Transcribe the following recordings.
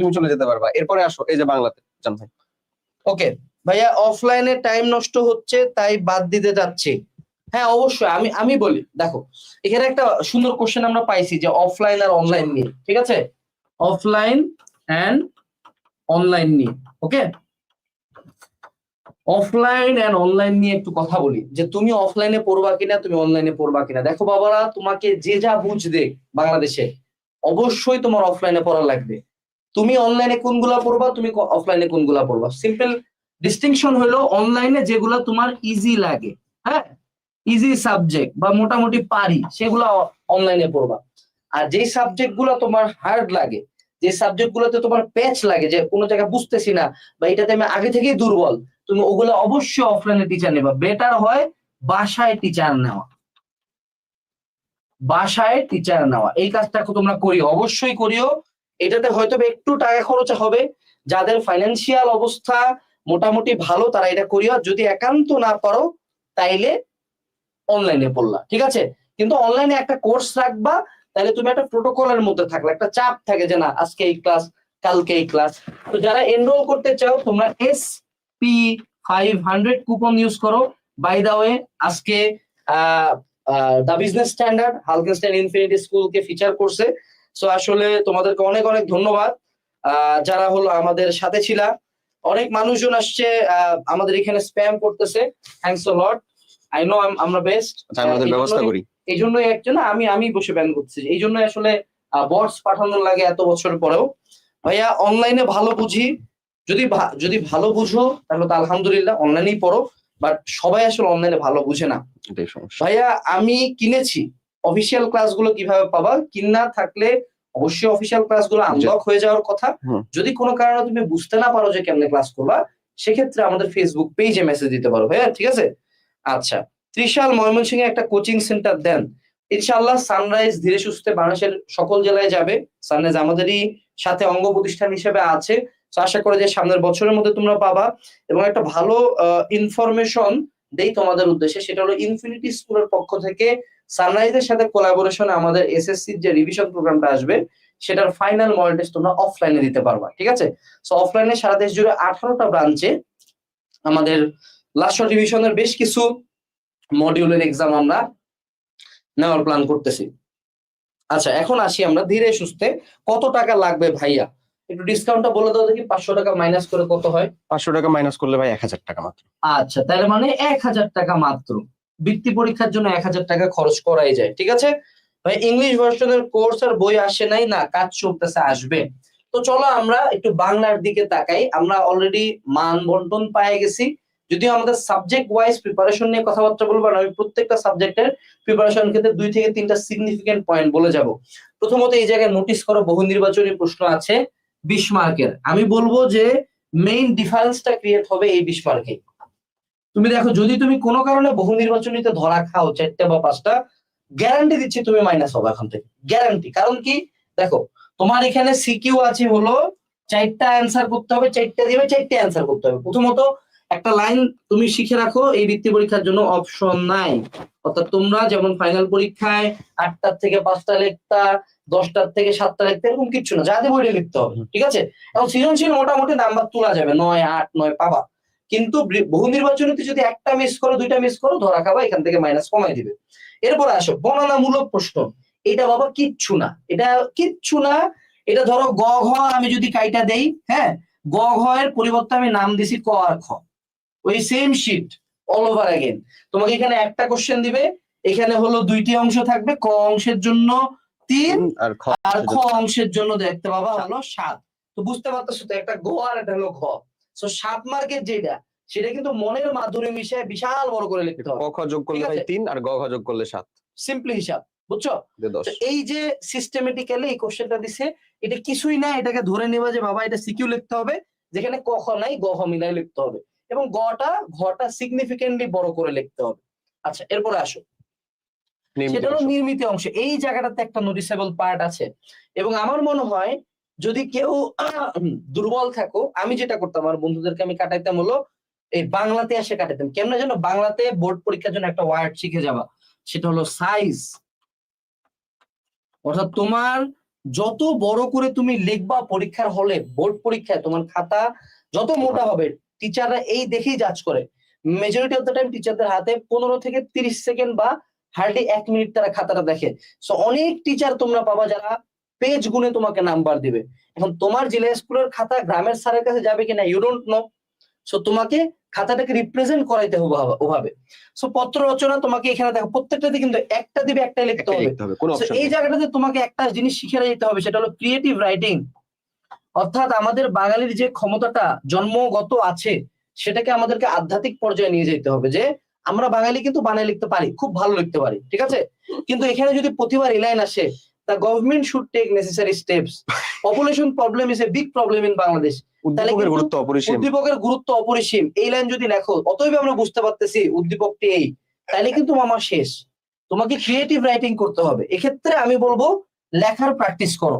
তুমি চলে যেতে পারবা। এরপরে আসো, এই যে বাংলাতে, জান ভাই। ওকে ভাইয়া অফলাইনে টাইম নষ্ট হচ্ছে, তাই বাদ দিতে যাচ্ছি। হ্যাঁ অবশ্যই, আমি আমি বলি, দেখো, এখানে একটা সুন্দর কোশ্চেন আমরা পাইছি যে অফলাইন আর অনলাইন নিয়ে, ঠিক আছে? অফলাইন অ্যান্ড অনলাইন নিয়ে ওকে অফলাইন অ্যান্ড অনলাইন নিয়ে একটু কথা বলি, যে তুমি অফলাইনে পড়বা কিনা, তুমি অনলাইনে পড়বা কিনা। দেখো বাবারা, তোমাকে যে যা বুঝ দে বাংলাদেশে, অবশ্যই তোমার অফলাইনে পড়া লাগবে। তুমি অনলাইনে কোনগুলা পড়বা, তুমি অফলাইনে কোনগুলা পড়বা। সিম্পল ডিস্টিংশন হলো অনলাইনে যেগুলো তোমার ইজি লাগে হ্যাঁ? ইজি সাবজেক্ট বা মোটামুটি পারি, সেগুলো অনলাইনে পড়বা। আর যে সাবজেক্টগুলো তোমার হার্ড লাগে যে সাবজেক্ট গুলোতে তোমার প্যাচ লাগে, যে কোনো জায়গায় বুঝতেছি না বা এটাতে আমি আগে থেকেই দুর্বল, তুমি ওগুলো অবশ্যই অফলাইনে টিচার নেবা। বেটার হয় বাসায় টিচার নেওয়া। বাসায় টিচার নেওয়া। এই কাজটা তোমরা করিও। অবশ্যই করিও। এটাতে হয়তো একটু টাকা খরচ হবে। যাদের ফাইন্যান্সিয়াল অবস্থা মোটামুটি ভালো, তারা এটা করিও। যদি একান্ত না পারো, তাইলে অনলাইনে পড়লা, ঠিক আছে? কিন্তু অনলাইনে একটা কোর্স রাখবা তাহলে তুমি একটা প্রোটোকলের মধ্যে থাকলে। একটা চাপ থাকে যে না, আজকে এই ক্লাস কালকে এই ক্লাস তো যারা এনরোল করতে চাও, তোমরা S P five hundred coupon use করো। বাই দা ওয়ে আজকে দ্য বিজনেস স্ট্যান্ডার্ড হালকেনস্টাইন ইনফিনিটি স্কুলকে ফিচার করছে। সো আসলে তোমাদেরকে অনেক অনেক ধন্যবাদ। যারা হলো আমাদের সাথে ছিলা। অনেক মানুষজন আসছে আমাদের এখানে স্প্যাম করতেছে। Thanks a lot I know আমরা বেস্ট আচ্ছা আমরা ওদের ব্যবস্থা করি। এই জন্যই একজন আমি আমি বসে ব্যান করতেছি। এই জন্য আসলে বটস পাঠানো লাগে এত বছর পরেও। ভাইয়া অনলাইনে ভালো বুঝি। যদি যদি ভালো বুঝো তাহলে তো আলহামদুলিল্লাহ অনলাইনেই পড়ো। বাট সবাই আসলে অনলাইনে ভালো বুঝে না। ভাইয়া আমি কিনেছি। অফিসিয়াল ক্লাসগুলো কীভাবে পাবা? কিনা থাকলে অবশ্যই অফিসিয়াল ক্লাসগুলো আনলক হয়ে যাওয়ার কথা। যদি কোনো কারণে তুমি বুঝতে না পারো যে কেমনে ক্লাস করবা সেক্ষেত্রে আমাদের ফেসবুক পেজে মেসেজ দিতে পারো ভাইয়া ঠিক আছে? আচ্ছা ত্রিশাল ময়মনসিংহে একটা কোচিং সেন্টার দেন। ইনশাআল্লাহ সানরাইজ ধীরে সুস্থে বাংলাদেশের সকল জেলায় যাবে। সানরাইজ আমাদেরই সাথে অঙ্গ প্রতিষ্ঠান হিসেবে আছে। তো আশা করি যে সামনের বছরের মধ্যে তোমরা পাবা। এবং একটা ভালো ইনফরমেশন দেই তোমাদের উদ্দেশ্যে সেটা হলো ইনফিনিটি স্কুলের পক্ষ থেকে সানরাইজের সাথে কোলাবোরেশনে আমাদের এসএসসি যে রিভিশন প্রোগ্রামটা আসবে সেটার ফাইনাল মডেল টেস্ট তোমরা অফলাইনে দিতে পারবা ঠিক আছে? সো অফলাইনে সারা দেশ জুড়ে আঠারোটা ব্রাঞ্চে আমাদের লাস্ট রিভিশনের বেশ কিছু মডিউলের এক্সাম আমরা নেওয়ার প্ল্যান করতেছি। আচ্ছা এখন আসি আমরা ধীরে সুস্থে। কত টাকা লাগবে ভাইয়া? একটু ডিসকাউন্টটা বলে দাও দেখি পাঁচশো টাকা মাইনাস করে কত হয়? পাঁচশো টাকা মাইনাস করলে ভাই এক হাজার টাকা মাত্র। আচ্ছা তাহলে মানে এক হাজার টাকা মাত্র। বৃত্তি পরীক্ষার জন্য এক হাজার টাকা খরচ করাই যায়, ঠিক আছে? ইংলিশ ভার্সনের কোর্স আর বই আসে নাই, না, কাজ চলতেছে, আসবে। তো চলো আমরা একটু বাংলার দিকে তাকাই। আমরা অলরেডি মান বন্টন পায়ে গেছি। যদিও আমাদের সাবজেক্ট ওয়াইজ প্রিপারেশন নিয়ে কথাবার্তা বলব আমি প্রত্যেকটা সাবজেক্টের প্রিপারেশন ক্ষেত্রে দুই থেকে তিনটা সিগনিফিকেন্ট পয়েন্ট বলে যাব। প্রথমত এই জায়গায় নোটিস করো, বহু নির্বাচনী প্রশ্ন আছে, বিশ মার্কের আমি বলব যে মেইন ডিফারেন্সটা ক্রিয়েট হবে এই বিশ মার্কে তুমি দেখো, যদি তুমি কোনো কারণে বহু নির্বাচনীতে ধরা খাও চারটে বা পাঁচটা গ্যারান্টি দিচ্ছি তুমি মাইনাস হবে এখন থেকে। গ্যারান্টি কারণ কি? দেখো, তোমার এখানে সিকিউ আছে হলো চারটা অ্যান্সার করতে হবে, চারটা দিবে, চারটে অ্যান্সার করতে হবে। প্রথমত, একটা লাইন তুমি শিখে রাখো এই বৃত্তি পরীক্ষার জন্য অপশন নাই অর্থাৎ তোমরা যেমন ফাইনাল পরীক্ষায় আটটার থেকে পাঁচটা লিখতা, দশটার থেকে সাতটা লিখতে, এরকম কিচ্ছু না। যা দেবো ওইটা লিখতে হবে। ঠিক আছে? এবং সৃজনশীল মোটামুটি নাম্বার তোলা যাবে। নয়, আট, নয়, পাবা। কিন্তু বহু নির্বাচনীতে যদি একটা মিস করো দুইটা মিস করো ধরা খাবা এখান থেকে মাইনাস কমাই দিবে। এরপরে আসো বর্ণনামূলক প্রশ্ন। এটা বাবা কিচ্ছু না। এটা কিচ্ছু না। এটা ধরো গ ঘ আমি যদি কাইটা দেই হ্যাঁ? গ ঘ এর পরিবর্তে আমি নাম দিছি ক আর খ। ওই same shit all over again তোমাকে এখানে একটা কোশ্চেন দিবে। এখানে হলো দুইটি অংশ থাকবে ক অংশের জন্য তিন আর খ অংশের জন্য। দেখতে পাবা হলো সাত। তো বুঝতে পারতেছো তো একটা গ আর একটা হলো ঘ। তো সাত মার্কের যেটা সেটা কিন্তু মনের মাধুরী মিশে বিশাল বড় করে লিখতে ক হবে খ যোগ করলে ভাই তিন আর গ ঘ যোগ করলে সাত। সিম্পলি হিসাব বুঝছ? এই যে সিস্টেমেটিক্যালি এই কোশ্চেনটা দিছে এটা কিছুই না এটাকে ধরে নেওয়া যে বাবা এটা সিকিউ লিখতে হবে যেখানে ক খ নাই গ খ মিলাই লিখতে হবে। এবং গ গটা ঘটা সিগনিফিকেন্টলি বড় করে লিখতে হবে। আচ্ছা এরপরে আসো। সেটা হলো নির্মিত অংশ। এই জায়গাটাতে একটা নোটিসেবল পার্ট আছে। এবং আমার মনে হয় যদি কেউ দুর্বল থাকো, আমি যেটা করতাম, আমার বন্ধুদেরকে আমি কাটাইতাম হলো, এই বাংলাতে এসে কাটাইতাম। কেমন যেন বাংলাতে বোর্ড পরীক্ষার জন্য একটা ওয়ার্ড শিখে যাবা। সেটা হলো সাইজ অর্থাৎ তোমার যত বড় করে তুমি লিখবা পরীক্ষার হলে, বোর্ড পরীক্ষায় তোমার খাতা যত মোটা হবে টিচাররা এই দেখেই জাজ করে। মেজরিটি অফ দ্য টাইম টিচারদের হাতে পনেরো থেকে তিরিশ সেকেন্ড বা হার্ডলি এক মিনিট তারা খাতাটা দেখে। সো অনেক টিচার তোমরা পাবা যারা পেজ গুনে তোমাকে নাম্বার দিবে। এখন তোমার জেলা স্কুলের খাতা গ্রামের স্যারের কাছে যাবে কিনা ইউ ডোন্ট নো সো তোমাকে খাতাটাকে রিপ্রেজেন্ট করাইতে হবে ওভাবে- সো পত্র রচনা তোমাকে এখানে দেখো প্রত্যেকটাতে কিন্তু একটা দিবে একটাই লিখতে হবে। এই জায়গাটাতে তোমাকে একটা জিনিস শিখে যেতে হবে সেটা হলো ক্রিয়েটিভ রাইটিং অর্থাৎ আমাদের বাঙালির যে ক্ষমতাটা জন্মগত আছে সেটাকে আমাদেরকে আধ্যাত্মিক পর্যায়ে নিয়ে যেতে হবে যে আমরা বাঙালি কিন্তু বানায় লিখতে পারি খুব ভালো লিখতে পারি ঠিক আছে? কিন্তু এখানে যদি প্রতিবার এই লাইন আসে the government should take necessary steps population problem is a big problem in Bangladesh উদ্দীপকের গুরুত্ব অপরিসীম। উদ্দীপকের গুরুত্ব অপরিসীম। এই লাইন যদি লেখো অতএব আমরা বুঝতে পারতেছি উদ্দীপকটি এই। তাইলে কিন্তু মামা শেষ। তোমাকে ক্রিয়েটিভ রাইটিং করতে হবে। এক্ষেত্রে আমি বলব লেখার প্র্যাকটিস করো।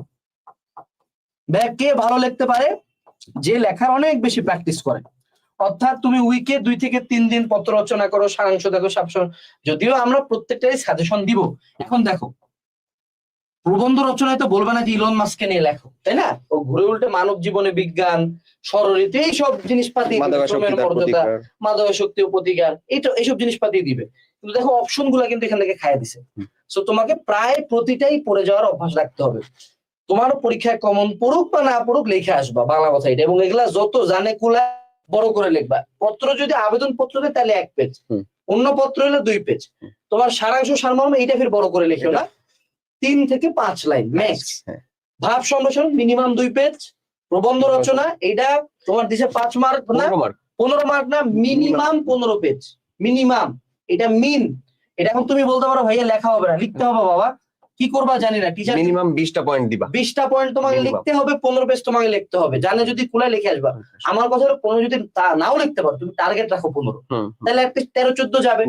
দেখ কে ভালো লিখতে পারে যে লেখার অনেক বেশি প্র্যাকটিস করে। অর্থাৎ তুমি উইকে দুই থেকে তিন দিন পত্র রচনা করো সারাংশ দেখো সাপসন যদিও আমরা প্রত্যেকটাই সাজেশন দিব। এখন দেখো প্রবন্ধ রচনায় তো বলবে না যে ইলন মাস্ককে নিয়ে লেখো তাই না? ও ঘুরে উল্টে মানব জীবনে বিজ্ঞান সরলীতে এইসব জিনিসপাতি মর্যাদা মাদক শক্তি ও প্রতিকার এইটা এইসব জিনিসপাতি দিবে। কিন্তু দেখো অপশনগুলা কিন্তু এখান থেকে খাইয়ে দিছে। সো তোমাকে প্রায় প্রতিটাই পড়ে যাওয়ার অভ্যাস রাখতে হবে। তোমার পরীক্ষায় কমন পড়ুক বা না পড়ুক লিখে আসবা বাংলা কথা এটা। এবং এগুলা যত জানে কুলা বড় করে লিখবা। পত্র যদি আবেদন পত্র দেয় তাহলে এক পেজ অন্য পত্র হলে দুই পেজ তোমার সারাংশ সারমর্ম এইটা ফের বড় করে লিখো না। তিন থেকে পাঁচ লাইন ম্যাক্স হ্যাঁ। ভাব সম্ভাষণ মিনিমাম দুই পেজ প্রবন্ধ রচনা এটা তোমার দিছে পাঁচ মার্ক না? পনেরো মার্ক না মিনিমাম পনেরো পেজ মিনিমাম এটা মিন এটা এখন তুমি বলতে পারো ভাইয়া লেখা হবে না লিখতে হবে বাবা। কি করবা জানি না টিচার মিনিমাম বিশটা পয়েন্ট দিবা। বিশটা পয়েন্ট তোমাকে লিখতে হবে পনেরো পেজ তোমাকে লিখতে হবে। জানে যদি কুলা লিখে আসবা। আমার কথা হলো পনেরো যদি তা নাও লিখতে পারো তুমি টার্গেট রাখো পনেরো। তাহলে একটা তেরো চোদ্দ যাবে।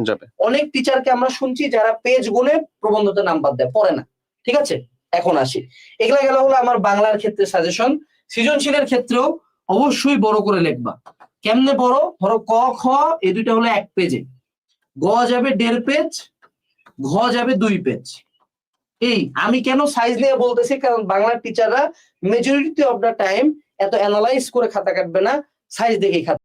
অনেক টিচারকে আমরা শুনছি যারা পেজ গুনে প্রবন্ধতে নাম্বার দেয় পড়ে না। ঠিক আছে? এখন আসি। এগুলা গেল হলো আমার বাংলার ক্ষেত্রে সাজেশন সৃজনশীলের ক্ষেত্রেও অবশ্যই বড় করে লিখবা। কেমনে বড়? ধরো ক, খ এই দুইটা হলো এক পেজে গ যাবে দেড় পেজ ঘ যাবে দুই পেজ এই, আমি কেন সাইজ নিয়ে বলতেছি? কারণ বাংলার টিচাররা মেজরিটি অফ দা টাইম এত অ্যানালাইজ করে খাতা কাটবে না। সাইজ দেখেই খাতা